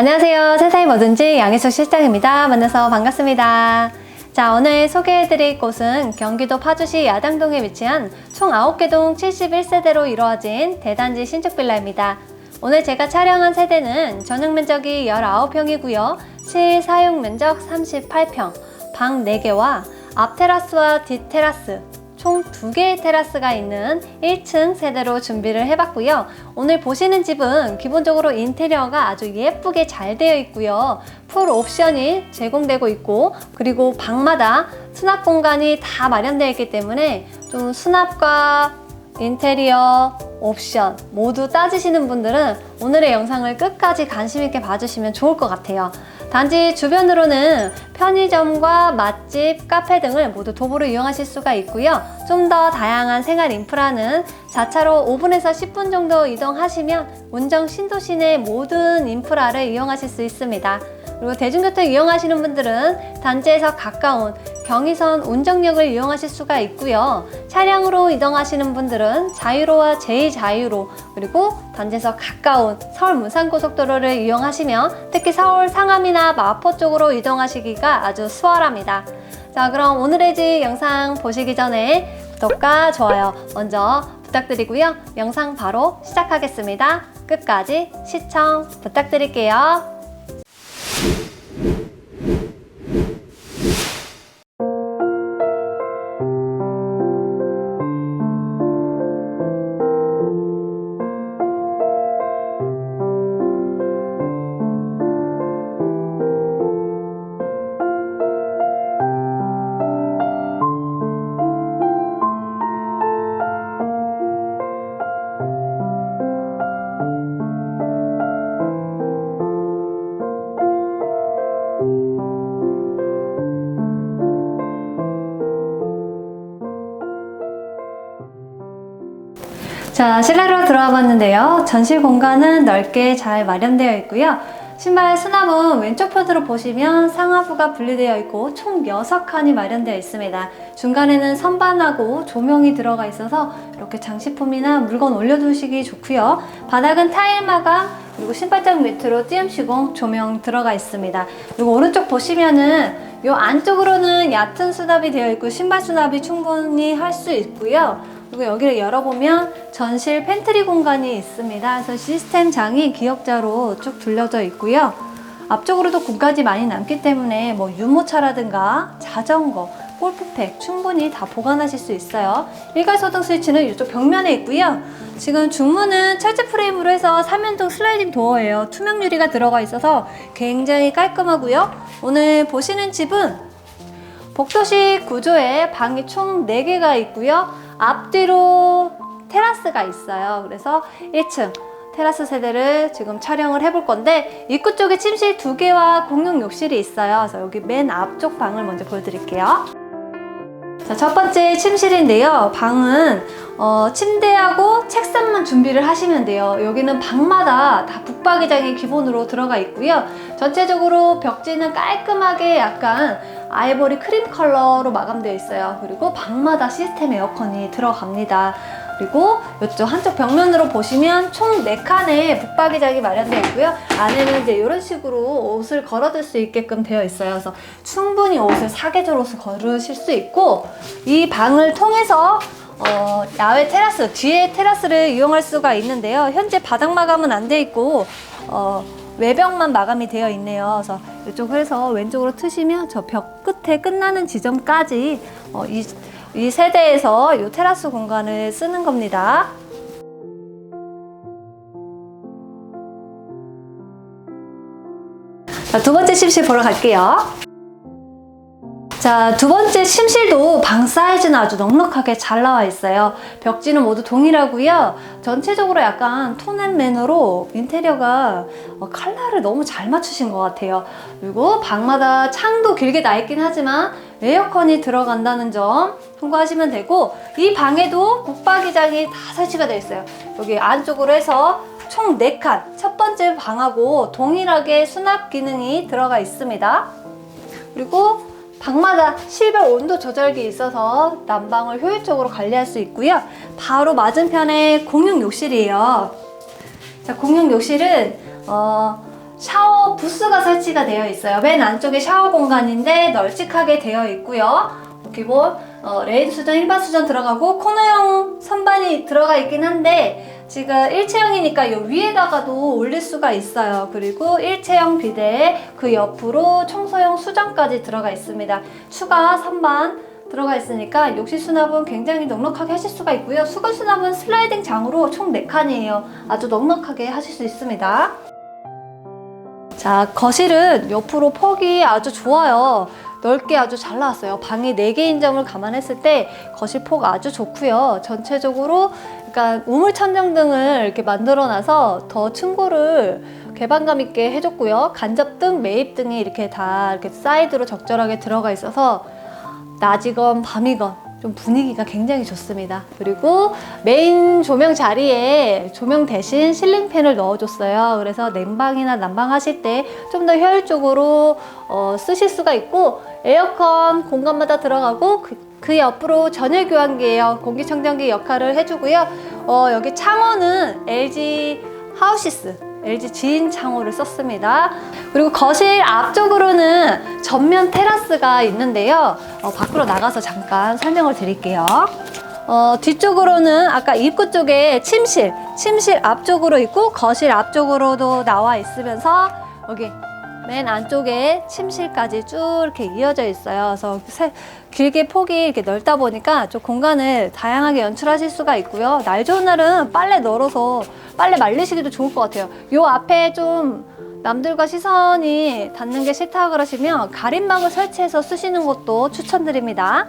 안녕하세요. 세상이 뭐든지 양혜숙 실장입니다. 만나서 반갑습니다. 자, 오늘 소개해드릴 곳은 경기도 파주시 야당동에 위치한 총 9개 동 71세대로 이루어진 대단지 신축 빌라입니다. 오늘 제가 촬영한 세대는 전용 면적이 19평이고요. 실 사용 면적 38평, 방 4개와 앞 테라스와 뒷 테라스, 총 두 개의 테라스가 있는 1층 세대로 준비를 해봤고요. 오늘 보시는 집은 기본적으로 인테리어가 아주 예쁘게 잘 되어 있고요. 풀 옵션이 제공되고 있고 그리고 방마다 수납 공간이 다 마련되어 있기 때문에 좀 수납과 인테리어, 옵션 모두 따지시는 분들은 오늘의 영상을 끝까지 관심 있게 봐주시면 좋을 것 같아요. 단지 주변으로는 편의점과 맛집, 카페 등을 모두 도보로 이용하실 수가 있고요. 좀 더 다양한 생활 인프라는 자차로 5분에서 10분 정도 이동하시면 운정 신도시 내 모든 인프라를 이용하실 수 있습니다. 그리고 대중교통 이용하시는 분들은 단지에서 가까운 경의선 운정역을 이용하실 수가 있고요. 차량으로 이동하시는 분들은 자유로와 제2자유로 그리고 단지에서 가까운 서울 문산고속도로를 이용하시면 특히 서울 상암이나 마포 쪽으로 이동하시기가 아주 수월합니다. 자 그럼 오늘의 집 영상 보시기 전에 구독과 좋아요 먼저 부탁드리고요. 영상 바로 시작하겠습니다. 끝까지 시청 부탁드릴게요. 자, 실내로 들어와 봤는데요. 전실 공간은 넓게 잘 마련되어 있고요. 신발 수납은 왼쪽 편으로 보시면 상하부가 분리되어 있고 총 6칸이 마련되어 있습니다. 중간에는 선반하고 조명이 들어가 있어서 이렇게 장식품이나 물건 올려두시기 좋고요. 바닥은 타일 마감 그리고 신발장 밑으로 띄엄시공 조명 들어가 있습니다. 그리고 오른쪽 보시면은 이 안쪽으로는 얕은 수납이 되어 있고 신발 수납이 충분히 할 수 있고요. 그리고 여기를 열어보면 전실 팬트리 공간이 있습니다. 그래서 시스템 장이 기역자로 쭉 둘려져 있고요. 앞쪽으로도 공간이 많이 남기 때문에 뭐 유모차라든가 자전거, 골프팩 충분히 다 보관하실 수 있어요. 일괄소등 스위치는 이쪽 벽면에 있고요. 지금 중문은 철제 프레임으로 해서 삼연동 슬라이딩 도어예요. 투명 유리가 들어가 있어서 굉장히 깔끔하고요. 오늘 보시는 집은 복도식 구조의 방이 총 4개가 있고요. 앞뒤로 테라스가 있어요. 그래서 1층 테라스 세대를 지금 촬영을 해볼 건데 입구 쪽에 침실 두 개와 공용 욕실이 있어요. 그래서 여기 맨 앞쪽 방을 먼저 보여드릴게요. 자, 첫 번째 침실인데요. 방은 어, 침대하고 책상만 준비를 하시면 돼요. 여기는 방마다 다 북박이장이 기본으로 들어가 있고요. 전체적으로 벽지는 깔끔하게 약간 아이보리 크림 컬러로 마감되어 있어요. 그리고 방마다 시스템 에어컨이 들어갑니다. 그리고 이쪽 한쪽 벽면으로 보시면 총 4칸의 북박이장이 마련되어 있고요. 안에는 이제 이런 식으로 옷을 걸어둘 수 있게끔 되어 있어요. 그래서 충분히 옷을 사계절 옷을 걸으실 수 있고 이 방을 통해서 어, 야외 테라스, 뒤에 테라스를 이용할 수가 있는데요. 현재 바닥 마감은 안 돼 있고 어, 외벽만 마감이 되어 있네요. 그래서 이쪽을 해서 왼쪽으로 트시면 저 벽 끝에 끝나는 지점까지 어, 이, 이 세대에서 이 테라스 공간을 쓰는 겁니다. 자, 두 번째 침실 보러 갈게요. 자, 두 번째 침실도 방 사이즈는 아주 넉넉하게 잘 나와 있어요. 벽지는 모두 동일하고요. 전체적으로 약간 톤앤맨으로 인테리어가 어, 컬러를 너무 잘 맞추신 것 같아요. 그리고 방마다 창도 길게 나 있긴 하지만 에어컨이 들어간다는 점 참고하시면 되고 이 방에도 북박이장이 다 설치가 되어 있어요. 여기 안쪽으로 해서 총 4칸 첫 번째 방하고 동일하게 수납 기능이 들어가 있습니다. 그리고 방마다 실별 온도 조절기 있어서 난방을 효율적으로 관리할 수 있고요. 바로 맞은편에 공용 욕실이에요. 자, 공용 욕실은 어, 샤워 부스가 설치가 되어 있어요. 맨 안쪽에 샤워 공간인데 널찍하게 되어 있고요. 기본 어, 레인 수전, 일반 수전 들어가고 코너형 선반이 들어가 있긴 한데 지금 일체형이니까 요 위에다가도 올릴 수가 있어요. 그리고 일체형 비데에 그 옆으로 청소용 수전까지 들어가 있습니다. 추가 선반 들어가 있으니까 욕실 수납은 굉장히 넉넉하게 하실 수가 있고요. 수건 수납은 슬라이딩 장으로 총 4칸이에요. 아주 넉넉하게 하실 수 있습니다. 자, 거실은 옆으로 폭이 아주 좋아요. 넓게 아주 잘 나왔어요. 방이 4개인 점을 감안했을 때 거실 폭 아주 좋고요. 전체적으로 그러니까 우물 천정 등을 이렇게 만들어 놔서 더 층고를 개방감 있게 해줬고요. 간접등, 매입 등이 이렇게 다 이렇게 사이드로 적절하게 들어가 있어서 낮이건 밤이건 좀 분위기가 굉장히 좋습니다. 그리고 메인 조명 자리에 조명 대신 실링팬을 넣어줬어요. 그래서 냉방이나 난방 하실 때 좀 더 효율적으로 어, 쓰실 수가 있고 에어컨 공간마다 들어가고 그, 그 옆으로 전열 교환기예요. 공기청정기 역할을 해주고요. 어, 여기 창호는 LG 하우시스 LG 지인 창호를 썼습니다. 그리고 거실 앞쪽으로는 전면 테라스가 있는데요. 어, 밖으로 나가서 잠깐 설명을 드릴게요. 어, 뒤쪽으로는 아까 입구 쪽에 침실, 침실 앞쪽으로 있고 거실 앞쪽으로도 나와 있으면서 여기 맨 안쪽에 침실까지 쭉 이렇게 이어져 있어요. 그래서 세- 길게 폭이 이렇게 넓다 보니까 좀 공간을 다양하게 연출하실 수가 있고요. 날 좋은 날은 빨래 널어서 빨래 말리시기도 좋을 것 같아요. 요 앞에 좀 남들과 시선이 닿는 게 싫다 그러시면 가림막을 설치해서 쓰시는 것도 추천드립니다.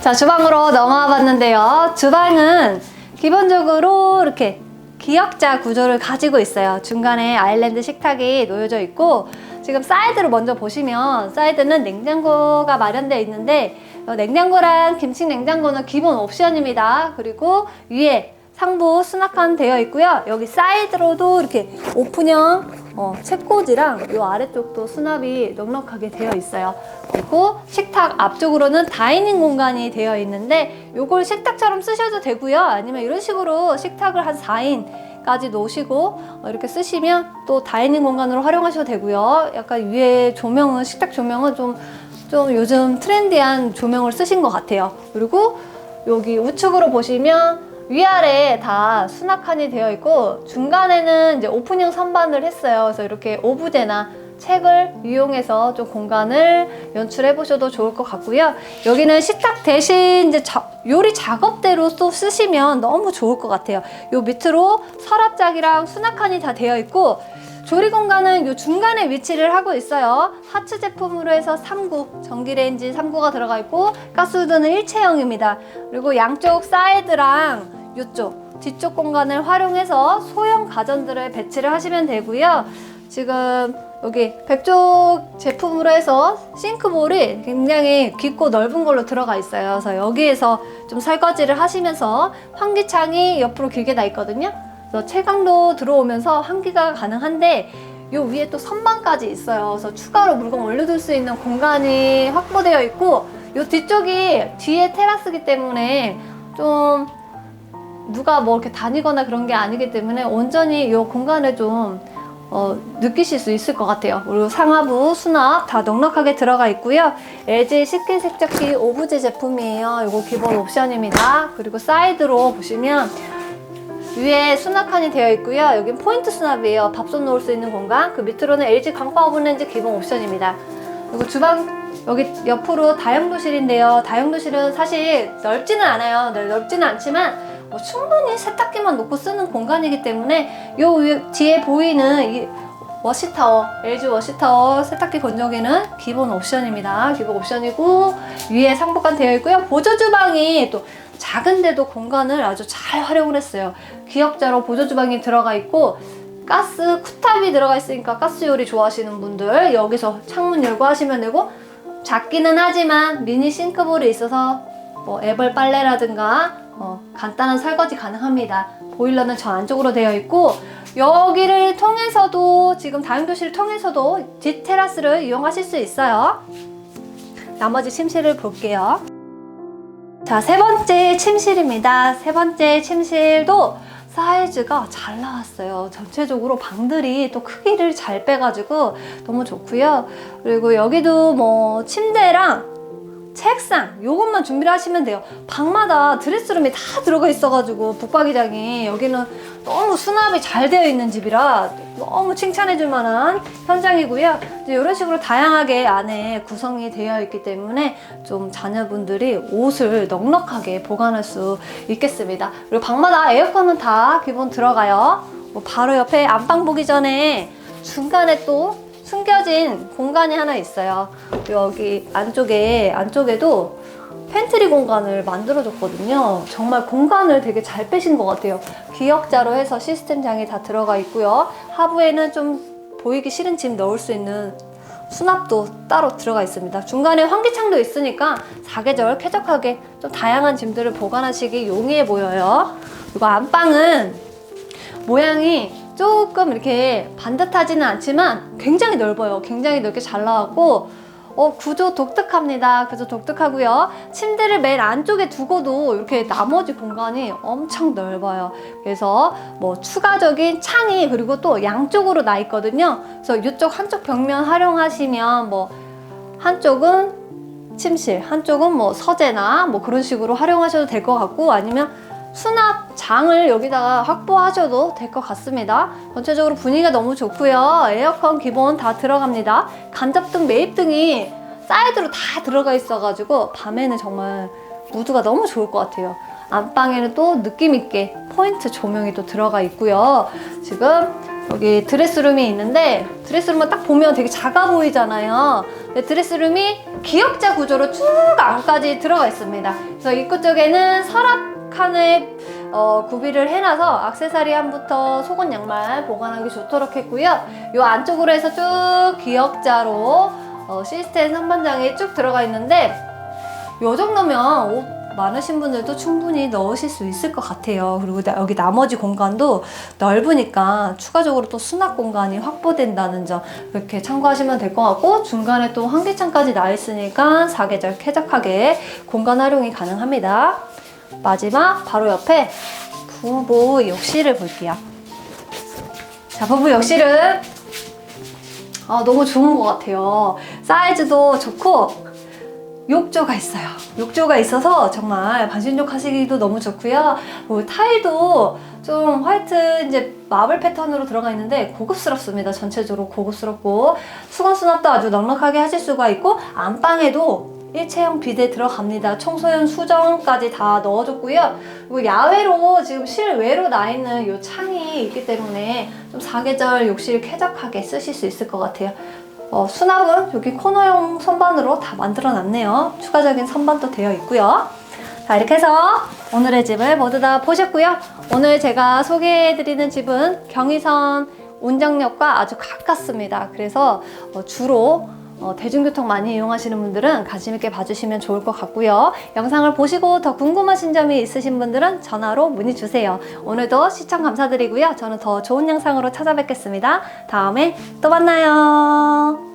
자, 주방으로 넘어와 봤는데요. 주방은 기본적으로 이렇게 기역자 구조를 가지고 있어요. 중간에 아일랜드 식탁이 놓여져 있고, 지금 사이드를 먼저 보시면, 사이드는 냉장고가 마련되어 있는데, 어, 냉장고랑 김치 냉장고는 기본 옵션입니다. 그리고 위에 상부 수납칸 되어 있고요. 여기 사이드로도 이렇게 오픈형 어, 책꽂이랑 요 아래쪽도 수납이 넉넉하게 되어 있어요. 그리고 식탁 앞쪽으로는 다이닝 공간이 되어 있는데 요걸 식탁처럼 쓰셔도 되고요. 아니면 이런 식으로 식탁을 한 4인 까지 놓으시고 어, 이렇게 쓰시면 또 다이닝 공간으로 활용하셔도 되고요. 약간 위에 조명은 식탁 조명은 좀 좀 요즘 트렌디한 조명을 쓰신 것 같아요. 그리고 여기 우측으로 보시면 위아래 다 수납칸이 되어 있고 중간에는 이제 오픈형 선반을 했어요. 그래서 이렇게 오브제나 책을 이용해서 좀 공간을 연출해 보셔도 좋을 것 같고요. 여기는 식탁 대신 이제 자- 요리 작업대로 또 쓰시면 너무 좋을 것 같아요. 요 밑으로 서랍장이랑 수납칸이 다 되어 있고 조리 공간은 요 중간에 위치를 하고 있어요. 하츠 제품으로 해서 3구, 전기레인지 3구가 들어가 있고 가스우드는 일체형입니다. 그리고 양쪽 사이드랑 이쪽 뒤쪽 공간을 활용해서 소형 가전들을 배치를 하시면 되고요. 지금 여기 백족 제품으로 해서 싱크볼이 굉장히 깊고 넓은 걸로 들어가 있어요. 그래서 여기에서 좀 설거지를 하시면서 환기창이 옆으로 길게 나 있거든요. 그래서 채광도 들어오면서 환기가 가능한데 요 위에 또 선반까지 있어요. 그래서 추가로 물건 올려둘 수 있는 공간이 확보되어 있고 요 뒤쪽이 뒤에 테라스기 때문에 좀 누가 뭐 이렇게 다니거나 그런 게 아니기 때문에 온전히 이 공간을 좀 어, 느끼실 수 있을 것 같아요. 그리고 상하부, 수납 다 넉넉하게 들어가 있고요. LG 식기 세척기 오브제 제품이에요. 이거 기본 옵션입니다. 그리고 사이드로 보시면 위에 수납칸이 되어 있고요. 여긴 포인트 수납이에요. 밥솥 놓을 수 있는 공간. 그 밑으로는 LG 강파 오븐렌지 기본 옵션입니다. 그리고 주방 여기 옆으로 다용도실인데요. 다용도실은 사실 넓지는 않아요. 네, 넓지는 않지만 뭐 충분히 세탁기만 놓고 쓰는 공간이기 때문에 요 위- 뒤에 보이는 이 워시타워, LG 워시타워 세탁기 건조기는 기본 옵션입니다. 기본 옵션이고 위에 상부간 되어 있고요. 보조 주방이 또 작은데도 공간을 아주 잘 활용을 했어요. 기역자로 보조 주방이 들어가 있고 가스 쿠탑이 들어가 있으니까 가스 요리 좋아하시는 분들 여기서 창문 열고 하시면 되고 작기는 하지만 미니 싱크볼이 있어서 뭐 애벌 빨래라든가 어, 간단한 설거지 가능합니다. 보일러는 저 안쪽으로 되어 있고 여기를 통해서도 지금 다용도실을 통해서도 뒷 테라스를 이용하실 수 있어요. 나머지 침실을 볼게요. 자, 세 번째 침실입니다. 세 번째 침실도 사이즈가 잘 나왔어요. 전체적으로 방들이 또 크기를 잘 빼가지고 너무 좋고요. 그리고 여기도 뭐 침대랑 책상 요것만 준비를 하시면 돼요. 방마다 드레스룸이 다 들어가 있어가지고 북박이장이 여기는 너무 수납이 잘 되어 있는 집이라 너무 칭찬해 줄 만한 현장이고요. 이런 식으로 다양하게 안에 구성이 되어 있기 때문에 좀 자녀분들이 옷을 넉넉하게 보관할 수 있겠습니다. 그리고 방마다 에어컨은 다 기본 들어가요. 뭐 바로 옆에 안방 보기 전에 중간에 또 숨겨진 공간이 하나 있어요. 여기 안쪽에 안쪽에도 팬트리 공간을 만들어줬거든요. 정말 공간을 되게 잘 빼신 것 같아요. 기역자로 해서 시스템 장이 다 들어가 있고요. 하부에는 좀 보이기 싫은 짐 넣을 수 있는 수납도 따로 들어가 있습니다. 중간에 환기창도 있으니까 사계절 쾌적하게 좀 다양한 짐들을 보관하시기 용이해 보여요. 그리고 안방은 모양이 조금 이렇게 반듯하지는 않지만 굉장히 넓어요. 굉장히 넓게 잘 나왔고 어, 구조 독특합니다. 구조 독특하고요. 침대를 맨 안쪽에 두고도 이렇게 나머지 공간이 엄청 넓어요. 그래서 뭐 추가적인 창이 그리고 또 양쪽으로 나 있거든요. 그래서 이쪽 한쪽 벽면 활용하시면 뭐 한쪽은 침실, 한쪽은 뭐 서재나 뭐 그런 식으로 활용하셔도 될 것 같고 아니면 수납장을 여기다가 확보하셔도 될 것 같습니다. 전체적으로 분위기가 너무 좋고요. 에어컨 기본 다 들어갑니다. 간접등, 매입등이 사이드로 다 들어가 있어가지고 밤에는 정말 무드가 너무 좋을 것 같아요. 안방에는 또 느낌 있게 포인트 조명이 또 들어가 있고요. 지금 여기 드레스룸이 있는데 드레스룸은 딱 보면 되게 작아 보이잖아요. 드레스룸이 기역자 구조로 쭉 안까지 들어가 있습니다. 그래서 입구 쪽에는 서랍 칸을 어, 구비를 해놔서 악세사리 함부터 속옷 양말 보관하기 좋도록 했고요. 이 안쪽으로 해서 쭉 기역자로 어, 시스템 선반장이 쭉 들어가 있는데 요 정도면 옷 많으신 분들도 충분히 넣으실 수 있을 것 같아요. 그리고 나- 여기 나머지 공간도 넓으니까 추가적으로 또 수납 공간이 확보된다는 점 이렇게 참고하시면 될 것 같고 중간에 또 환기창까지 나 있으니까 사계절 쾌적하게 공간 활용이 가능합니다. 마지막 바로 옆에 부부 욕실을 볼게요. 자, 부부 욕실은 아, 너무 좋은 것 같아요. 사이즈도 좋고 욕조가 있어요. 욕조가 있어서 정말 반신욕 하시기도 너무 좋고요. 그리고 타일도 좀 화이트 이제 마블 패턴으로 들어가 있는데 고급스럽습니다. 전체적으로 고급스럽고 수건 수납도 아주 넉넉하게 하실 수가 있고 안방에도 일체형 비데 들어갑니다. 청소용 수정까지 다 넣어줬고요. 그리고 야외로 지금 실외로 나 있는 이 창이 있기 때문에 좀 사계절 욕실 쾌적하게 쓰실 수 있을 것 같아요. 어, 수납은 여기 코너형 선반으로 다 만들어 놨네요. 추가적인 선반도 되어 있고요. 자, 이렇게 해서 오늘의 집을 모두 다 보셨고요. 오늘 제가 소개해드리는 집은 경의선 운정역과 아주 가깝습니다. 그래서 어, 주로 어, 대중교통 많이 이용하시는 분들은 관심 있게 봐주시면 좋을 것 같고요. 영상을 보시고 더 궁금하신 점이 있으신 분들은 전화로 문의 주세요. 오늘도 시청 감사드리고요. 저는 더 좋은 영상으로 찾아뵙겠습니다. 다음에 또 만나요.